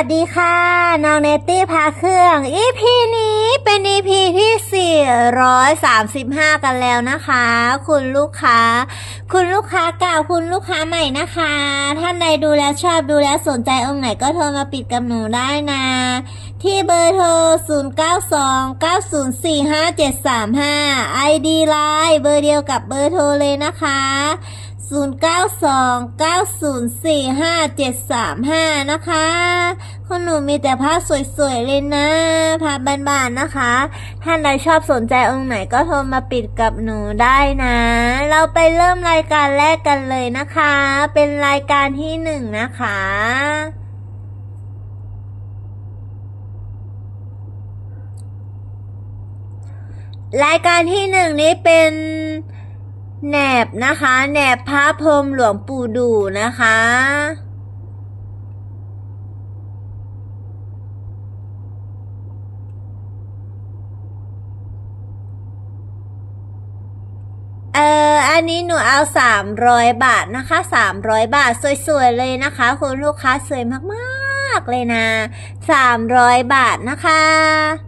วัสดีค่ะ น้องเนตตี้พาเครื่อง EP นี้เป็น EP ที่ 435 กันแล้วนะคะ คุณลูกค้า คุณลูกค้าเก่าคุณลูกค้าใหม่นะคะ ท่านใดดูแล้วชอบดูแล้วสนใจองค์ไหนก็โทรมาปิดกับหนูได้นะ ที่เบอร์โทร 0929045735 ID Line เบอร์เดียวกับเบอร์โทรเลยนะคะ 0929045735 นะคะคุณหนูมีแต่ภาพสวยๆเลยนะภาพบานๆนะคะ ท่านใดชอบสนใจองค์ไหนก็โทรมาปิดกับหนูได้นะ เราไปเริ่มรายการแรกกันเลยนะคะ เป็นรายการที่หนึ่งนะคะรายการที่หนึ่งนี้เป็น แหนบนะคะแหนบพระพรมหลวงปู่ดูนะคะ เอออันนี้หนูเอาสามร้อยบาทนะคะสามร้อยบาทสวยๆเลยนะคะ คุณลูกค้าสวยมากๆเลยนะสามร้อยบาทนะคะ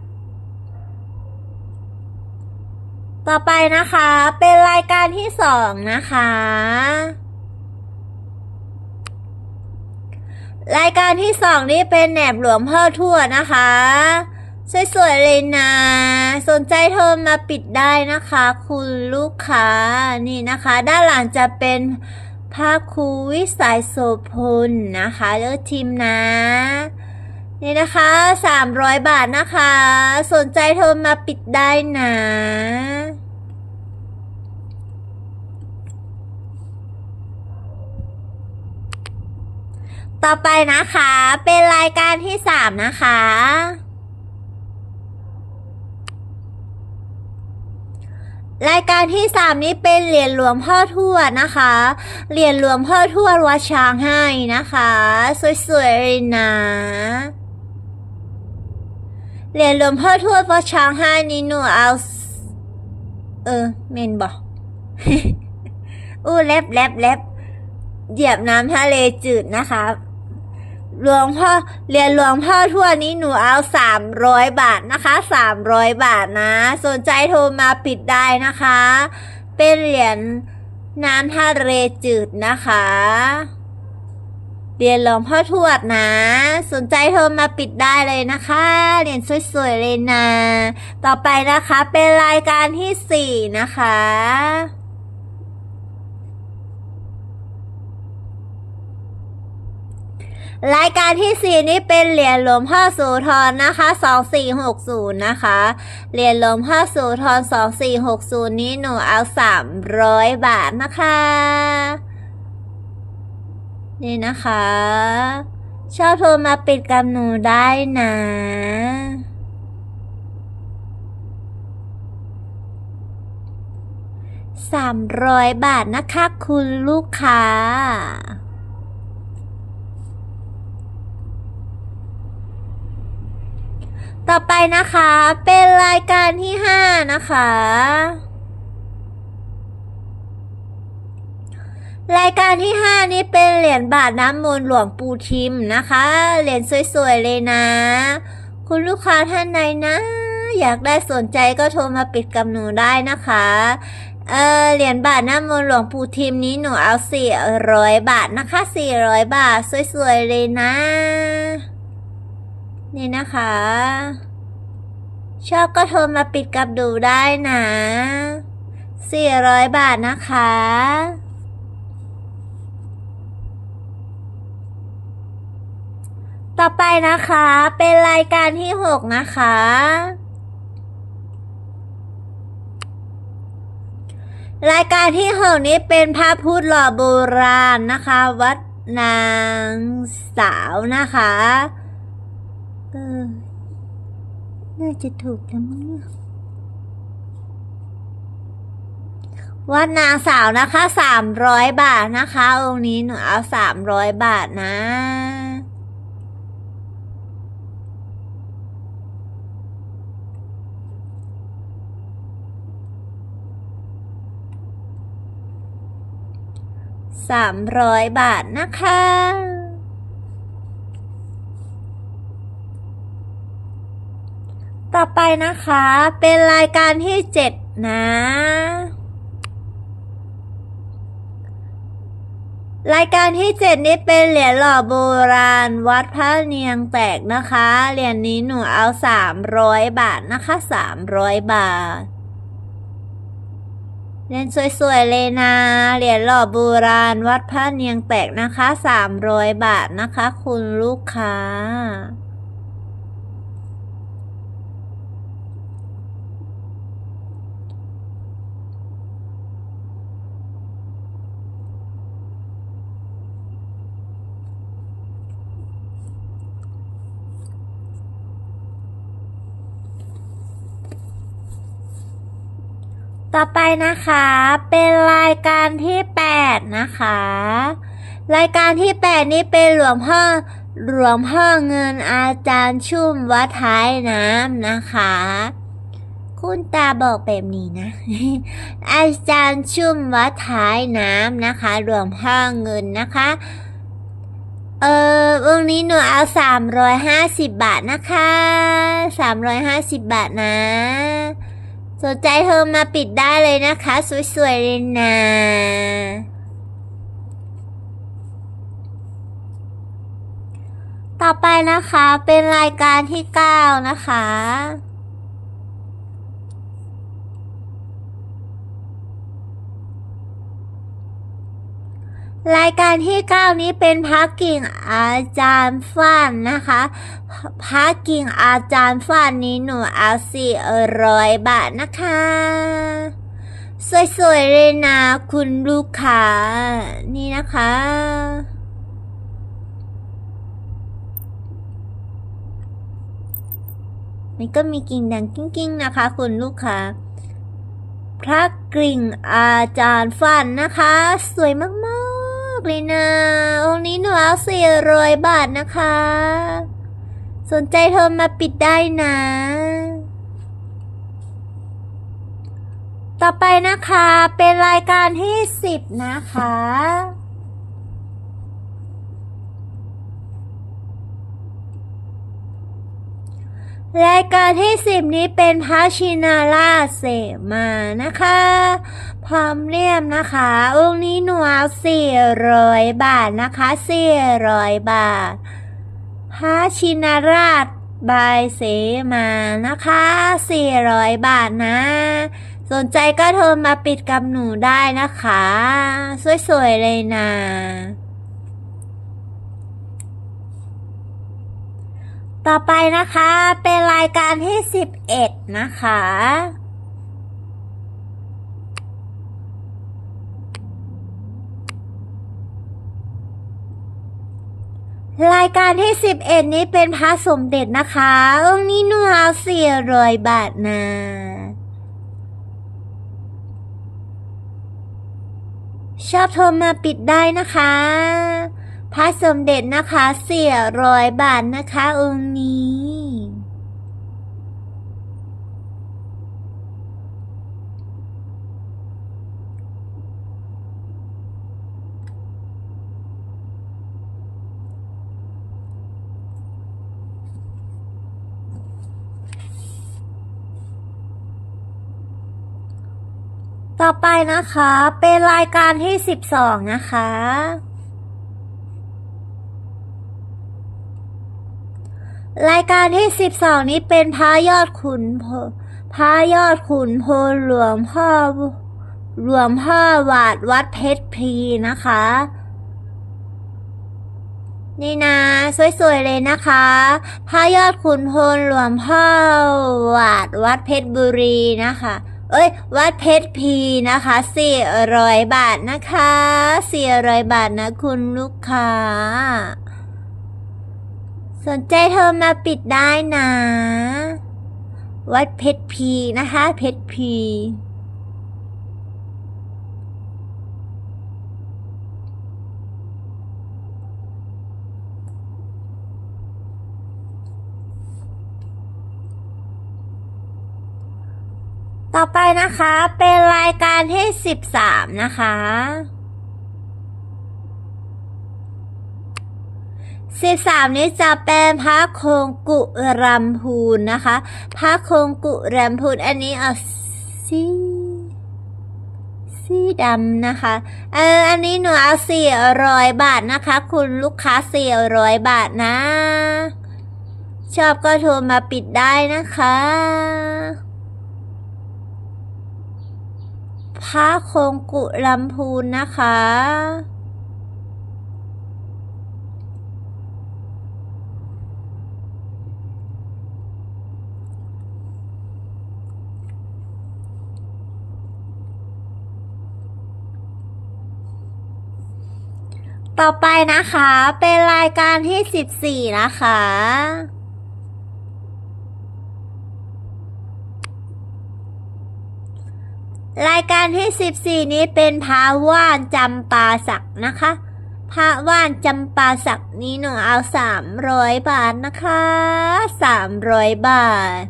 ต่อไปนะคะเป็นรายการที่สองนะคะ รายการที่สองนี่เป็นแหนบหลวงพ่อทั่วนะคะ สวยๆเลยนะ สนใจโทรมาปิดได้นะคะ คุณลูกค้านี่นะคะ ด้านหลังจะเป็นพระครูวิสัยโสพลนะคะเลือกทีมนะนี่นะคะ 300 บาทนะคะ สนใจโทรมาปิดได้นะ ต่อไปนะคะ เป็นรายการที่3นะคะ รายการที่3นี้เป็นเหรียญหลวงพ่อทวดนะคะ เหรียญหลวงพ่อทวดวัดช้างให้นะคะ สวยๆเลยนะ เหรียญหลวงพ่อทวดวัดช้างให้นี่หนูเอา เออเมนบอกอู้เล็บเล็บเล็บเหยียบน้ำทะเลจืดนะคะ หลวงพ่อเรียญหลวงพ่อทวดนี้หนูเอาสามร้อยบาทนะคะสามร้อยบาทนะ สนใจโทรมาปิดได้นะคะ เป็นเหรียญน้ำทะเลจืดนะคะ เรียญหลวงพ่อทวดนะ สนใจโทรมาปิดได้เลยนะคะ เหรียญสวยๆเลยนะ ต่อไปนะคะเป็นรายการที่สี่นะคะ รายการที่สี่นี้เป็นเหรียญหลวงพ่อโสธรนะคะสองสี่หกศูนย์นะคะ เหรียญหลวงพ่อโสธรสองสี่หกศูนย์นี้หนูเอาสามร้อยบาทนะคะ นี่นะคะ ชอบโทรมาปิดกับหนูได้นะสามร้อยบาทนะคะคุณลูกค้า ต่อไปนะคะเป็นรายการที่ห้านะคะ รายการที่ห้านี้เป็นเหรียญบาทน้ำมนต์หลวงปู่ทิมนะคะ เหรียญสวยๆเลยนะ คุณลูกค้าท่านใดนะ อยากได้สนใจก็โทรมาปิดกับหนูได้นะคะเออเหรียญบาทน้ำมนต์หลวงปู่ทิมนี้หนูเอาสี่ร้อยบาทนะคะสี่ร้อยบาท สวยๆเลยนะ นี่นะคะ ชอบก็โทรมาปิดกับดูได้นะ 400 บาทนะคะ ต่อไปนะคะเป็นรายการที่ 6 นะคะ รายการที่ 6 นี้เป็นพระพุทธหล่อโบราณนะคะ วัดนางสาวนะคะ เออ น่าจะถูกแล้วมั้งเนี่ยวัดนางสาวนะคะสามร้อยบาทนะคะองค์นี้หนูเอาสามร้อยบาทนะ สามร้อยบาทนะคะ ต่อไปนะคะ เป็นรายการที่เจ็ดนะ รายการที่เจ็ดนี้เป็นเหรียญหล่อโบราณ วัดพระเนียงแตกนะคะ เหรียญนี้หนูเอาสามร้อยบาทนะคะสามร้อยบาทเหรียญสวยๆเลยนะ เหรียญหล่อโบราณ วัดพระเนียงแตกนะคะสามร้อยบาทนะคะ คุณลูกค้า ต่อไปนะคะเป็นรายการที่ 8 นะคะ รายการที่ 8 นี้เป็นหลวงพ่อหลวงพ่อเงินอาจารย์ชุ่มวัดท้ายน้ำนะคะ คุณตาบอกแบบนี้นะ อาจารย์ชุ่มวัดท้ายน้ำนะคะหลวงพ่อเงินนะคะเออวันนี้หนูเอา 350 บาทนะคะ 350 บาทนะ สนใจเธอมาปิดได้เลยนะคะ สวยๆเลยนะต่อไปนะคะเป็นรายการที่ 9 นะคะ รายการที่ 9 นี้เป็นพักกิ่งอาจารย์ฟันนะคะพักกิ่งอาจารย์ฟันนี้หนูเอาสี่ร้อยบาทนะคะ สวยๆเลยนะคุณลูกค้า นี่นะคะนี่ก็มีกิ่งดังกิ้งๆนะคะ คุณลูกค้า พระกริ่งอาจารย์ฟันนะคะ สวยมาก กเลยนะองค์นี้หนูเอาสี่ร้อยบาทนะคะ สนใจโทรมาปิดได้นะ ต่อไปนะคะเป็นรายการที่สิบนะคะ รายการที่สิบนี้เป็นพระชินาราเสมานะคะ พร้อมเลี่ยมนะคะ องค์นี้หนูเอาสี่ร้อยบาทนะคะสี่ร้อยบาท พระชินาราชบายเสมานะคะสี่ร้อยบาทนะ สนใจก็โทรมาปิดกับหนูได้นะคะ สวยๆเลยนะ ต่อไปนะคะเป็นรายการที่11นะคะ รายการที่11นี้เป็นพระสมเด็จนะคะองค์นี้หนูเอาสี่ร้อยบาทนะชอบโทรมาปิดได้นะคะ พระสมเด็จนะคะเสียร้อยบาทนะคะ องค์นี้ ต่อไปนะคะ เป็นรายการที่ 12 นะคะ รายการที่ 12 นี้เป็นพระยอดขุนพระยอดขุนโพหลวงพ่อหลวงพ่อวาดวัดเพชรพีนะคะ นี่นะ สวยๆเลยนะคะพระยอดขุนพลหลวงพ่อวาดวัดเพชรบุรีนะคะ เอ้ย วัดเพชรพีนะคะสี่ร้อยบาทนะคะสี่ร้อยบาทนะคุณลูกค้า สนใจโทรมาปิดได้นะ วัดเพชรพีนะคะ เพชรพีต่อไปนะคะ เป็นรายการที่ 13 นะคะ สิบสามนี้จะเป็นพระโคงกุรำพูนนะคะ พระโคงกุรำพูนอันนี้เอาสีสีดำนะคะ เออ อันนี้หนูเอาสี่ร้อยบาทนะคะ คุณลูกค้าสี่ร้อยบาทนะ ชอบก็โทรมาปิดได้นะคะพระโคงกุลำพูนนะคะ ต่อไปนะคะเป็นรายการที่ 14 นะคะ รายการที่ 14 นี้เป็นพระว่านจำปาสักนะคะ พระว่านจำปาสักนี้หนูเอา 300 บาทนะคะ 300 บาท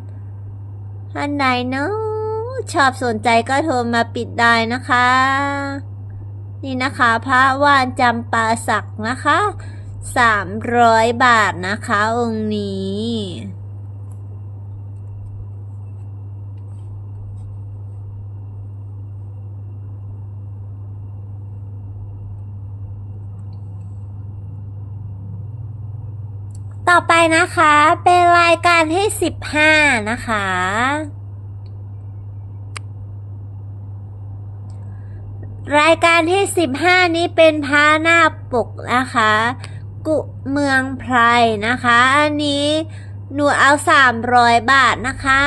ท่านใดเนาะชอบสนใจก็โทรมาปิดได้นะคะ นี่นะคะพระว่านจำปาสักนะคะ300บาทนะคะ องค์นี้ต่อไปนะคะ เป็นรายการที่ 15 นะคะ รายการที่ 15 นี้เป็นพาหน้าปกนะคะ กุเมืองไพรนะคะ อันนี้หนูเอา 300 บาทนะคะ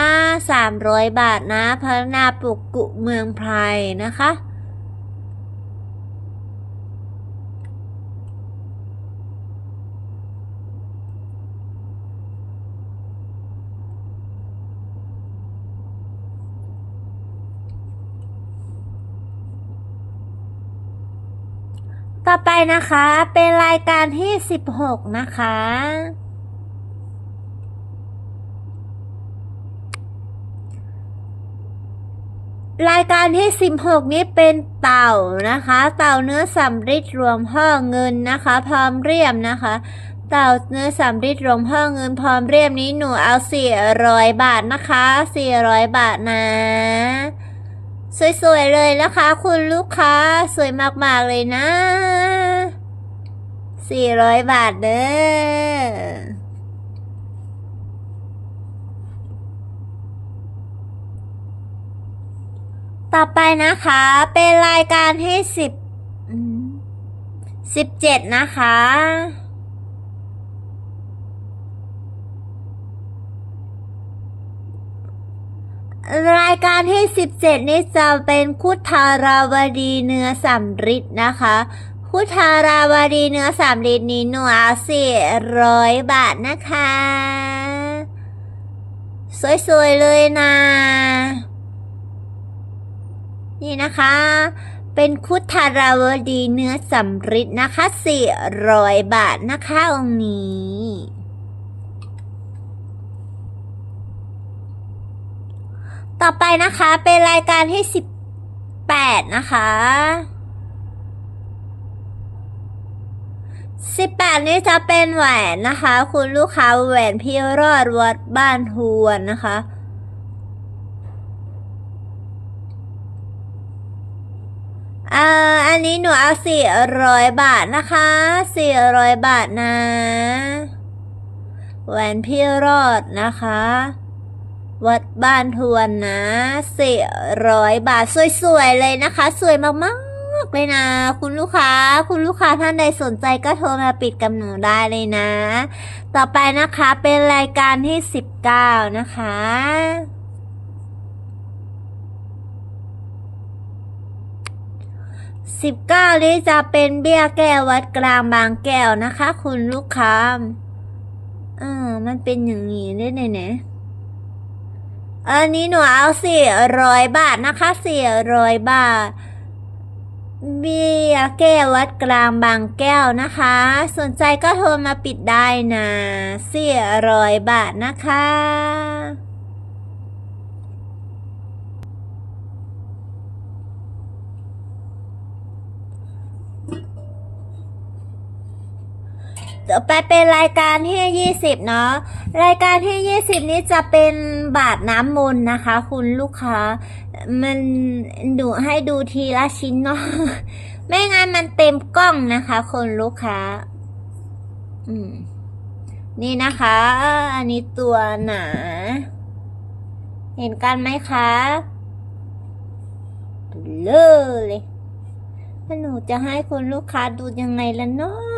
300 บาทนะพาหน้าปกกุเมืองไพรนะคะ ต่อไปนะคะเป็นรายการที่ 16 นะคะ รายการที่ 16 นี้เป็นเต่านะคะ เต่าเนื้อสำริดรวมห่อเงินนะคะ พร้อมเรียมนะคะ เต่าเนื้อสำริดรวมห่อเงินพร้อมเรียมนี้หนูเอา 400 บาทนะคะ 400 บาทนะ สวยๆเลยนะคะ คุณลูกค้าสวยมากๆเลยนะ 400 บาทเด้อต่อไปนะคะ เป็นรายการที่สิบสิบเจ็ดนะคะ รายการที่ 17 นี้จะเป็นคุทาราวดีเนื้อสำริดนะคะคุทาราวดีเนื้อสำริดนี้หนูเอาสี่ร้อยบาทนะคะ สวยๆเลยนะ นี่นะคะ เป็นคุทาราวดีเนื้อสำริดนะคะสี่ร้อยบาทนะคะองค์นี้ ต่อไปนะคะเป็นรายการที่18นะคะ18นี้จะเป็นแหวนนะคะ คุณลูกค้าแหวนพี่รอดวัดบ้านฮวนนะคะอ่าอันนี้หนูเอา400บาทนะคะ400บาทนะแหวนพี่รอดนะคะ วัดบ้านทวนนะสี่ร้อยบาท สวยๆเลยนะคะ สวยมากๆเลยนะ คุณลูกค้า คุณลูกค้าท่านใดสนใจก็โทรมาปิดกับหนูได้เลยนะ ต่อไปนะคะเป็นรายการที่สิบเก้านะคะสิบเก้านี้จะเป็นเบี้ยแก้ววัดกลางบางแก้วนะคะ คุณลูกค้าเออมันเป็นอย่างนี้ได้ไหนเนี่ย อันนี้หนูเอาสี่ร้อยบาทนะคะสี่ร้อยบาท เบียแก้ววัดกลางบางแก้วนะคะ สนใจก็โทรมาปิดได้นะสี่ร้อยบาทนะคะ ไปเป็นรายการที่ยี่สิบเนาะรายการที่ยี่สิบนี้จะเป็นบาทน้ำมนต์นะคะ คุณลูกค้า มันดูให้ดูทีละชิ้นเนาะไม่งั้นมันเต็มกล้องนะคะคุณลูกค้า อืม นี่นะคะ อันนี้ตัวหนา เห็นกันไหมคะดูเลยแล้วหนูจะให้คุณลูกค้าดูยังไงล่ะเนาะ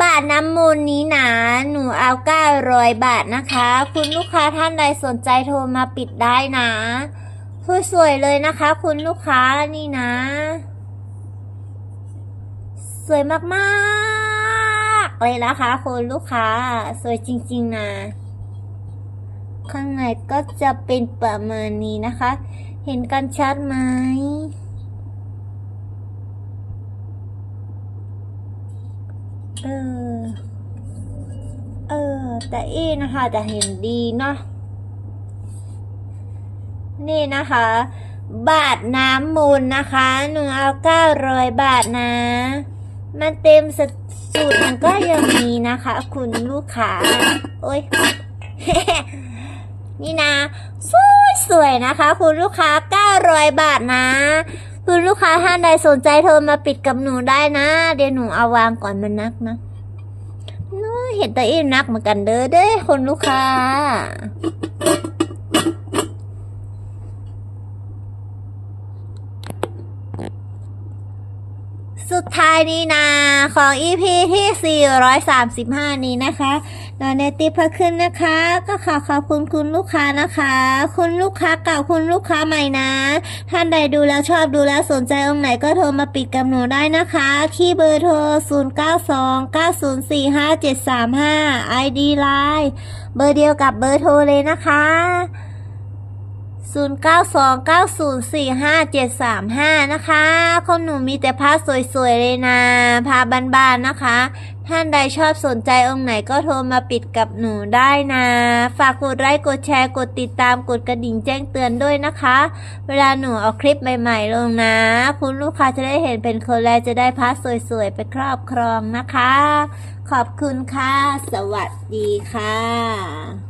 บาทน้ำมูลนี้นะหนูเอาเก้าร้อยบาทนะคะ คุณลูกค้าท่านใดสนใจโทรมาปิดได้นะสวยๆเลยนะคะ คุณลูกค้านี่นะ สวยมากๆ เลยนะคะ คุณลูกค้า สวยจริง ๆ นะ ข้างในก็จะเป็นประมาณนี้นะคะ เห็นกันชัดไหม เออ เออ แต่อีนะคะจะเห็นดีเนาะ นี่นะคะ บาทน้ำมูลนะคะหนูเอาเก้าร้อยบาทนะ มันเต็มสสูตรมันก็ยังมีนะคะ คุณลูกค้าโอ้ยนี่นะสวยสวยๆนะคะ คุณลูกค้าเก้าร้อยบาทนะ คุณลูกค้าท่านใดสนใจโทรมาปิดกับหนูได้นะ เดี๋ยวหนูเอาวางก่อนมันนักนะเนเห็นแต่อีนักเหมือนกันเด้อเด้คนลูกค้า สุดท้ายนี้นะ ของ EP ที่ 435 นี้นะคะ นอนในติพระขึ้นนะคะ ก็ขอขอบคุณคุณลูกค้านะคะ คุณลูกค้าเก่าคุณลูกค้าใหม่นะ ท่านใดดูแล้วชอบดูแล้วสนใจองค์ไหนก็โทรมาปิดกับหนูได้นะคะ ที่เบอร์โทร 0929045735 ID Line เบอร์เดียวกับเบอร์โทรเลยนะคะ 0929045735 นะคะคนหนูมีแต่ผ้าสวยๆเลยนะผ้าบานๆนะคะ ท่านใดชอบสนใจองค์ไหนก็โทรมาปิดกับหนูได้นะ ฝากกดไลค์กดแชร์กดติดตามกดกระดิ่งแจ้งเตือนด้วยนะคะ เวลาหนูเอาคลิปใหม่ๆลงนะ คุณลูกค้าจะได้เห็นเป็นคนแรกจะได้ผ้าสวยๆไปครอบครองนะคะ ขอบคุณค่ะ สวัสดีค่ะ